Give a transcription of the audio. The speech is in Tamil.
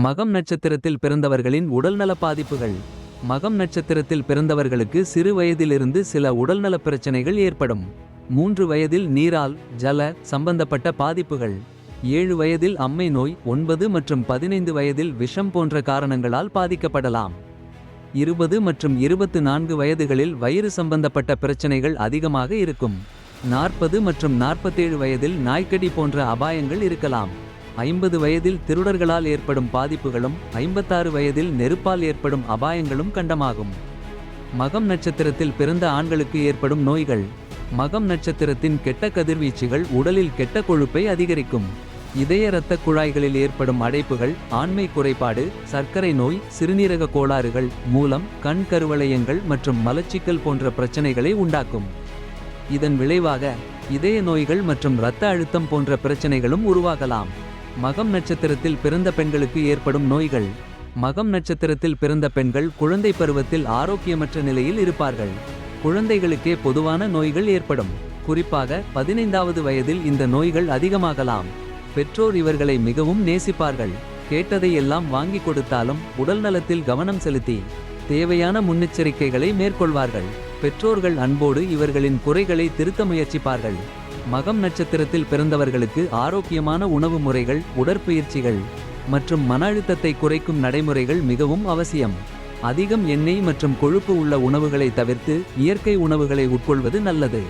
மகம் நட்சத்திரத்தில் பிறந்தவர்களின் உடல்நல பாதிப்புகள். மகம் நட்சத்திரத்தில் பிறந்தவர்களுக்கு சிறு வயதிலிருந்து சில உடல்நலப் பிரச்சனைகள் ஏற்படும். மூன்று வயதில் நீரால் ஜல சம்பந்தப்பட்ட பாதிப்புகள். ஏழு வயதில் அம்மை நோய் ஒன்பது மற்றும் பதினைந்து வயதில் விஷம் போன்ற காரணங்களால் பாதிக்கப்படலாம். இருபது மற்றும் இருபத்து நான்கு வயதுகளில் வயிறு சம்பந்தப்பட்ட பிரச்சனைகள் அதிகமாக இருக்கும். நாற்பது மற்றும் நாற்பத்தேழு வயதில் நாய்க்கடி போன்ற அபாயங்கள் இருக்கலாம். ஐம்பது வயதில் திருடர்களால் ஏற்படும் பாதிப்புகளும் ஐம்பத்தாறு வயதில் நெருப்பால் ஏற்படும் அபாயங்களும் கண்டமாகும். மகம் நட்சத்திரத்தில் பிறந்த ஆண்களுக்கு ஏற்படும் நோய்கள். மகம் நட்சத்திரத்தின் கெட்ட கதிர்வீச்சுகள் உடலில் கெட்ட கொழுப்பை அதிகரிக்கும். இதய இரத்த குழாய்களில் ஏற்படும் அடைப்புகள் ஆண்மை குறைபாடு சர்க்கரை நோய் சிறுநீரக கோளாறுகள் மூலம் கண் கருவளையங்கள் மற்றும் மலச்சிக்கல் போன்ற பிரச்சனைகளை உண்டாக்கும். இதன் விளைவாக இதய நோய்கள் மற்றும் இரத்த அழுத்தம் போன்ற பிரச்சனைகளும் உருவாகலாம். மகம் நட்சத்திரத்தில் பிறந்த பெண்களுக்கு ஏற்படும் நோய்கள். மகம் நட்சத்திரத்தில் பிறந்த பெண்கள் குழந்தை பருவத்தில் ஆரோக்கியமற்ற நிலையில் இருப்பார்கள். குழந்தைகளுக்கே பொதுவான நோய்கள் ஏற்படும். குறிப்பாக பதினைந்தாவது வயதில் இந்த நோய்கள் அதிகமாகலாம். பெற்றோர் இவர்களை மிகவும் நேசிப்பார்கள். கேட்டதை எல்லாம் வாங்கி கொடுத்தாலும் உடல் நலத்தில் கவனம் செலுத்தி தேவையான முன்னெச்சரிக்கைகளை மேற்கொள்வார்கள். பெற்றோர்கள் அன்போடு இவர்களின் குறைகளை திருத்த முயற்சிப்பார்கள். மகம் நட்சத்திரத்தில் பிறந்தவர்களுக்கு ஆரோக்கியமான உணவு முறைகள் உடற்பயிற்சிகள் மற்றும் மன அழுத்தத்தை குறைக்கும் நடைமுறைகள் மிகவும் அவசியம். அதிகம் எண்ணெய் மற்றும் கொழுப்பு உள்ள உணவுகளை தவிர்த்து இயற்கை உணவுகளை உட்கொள்வது நல்லது.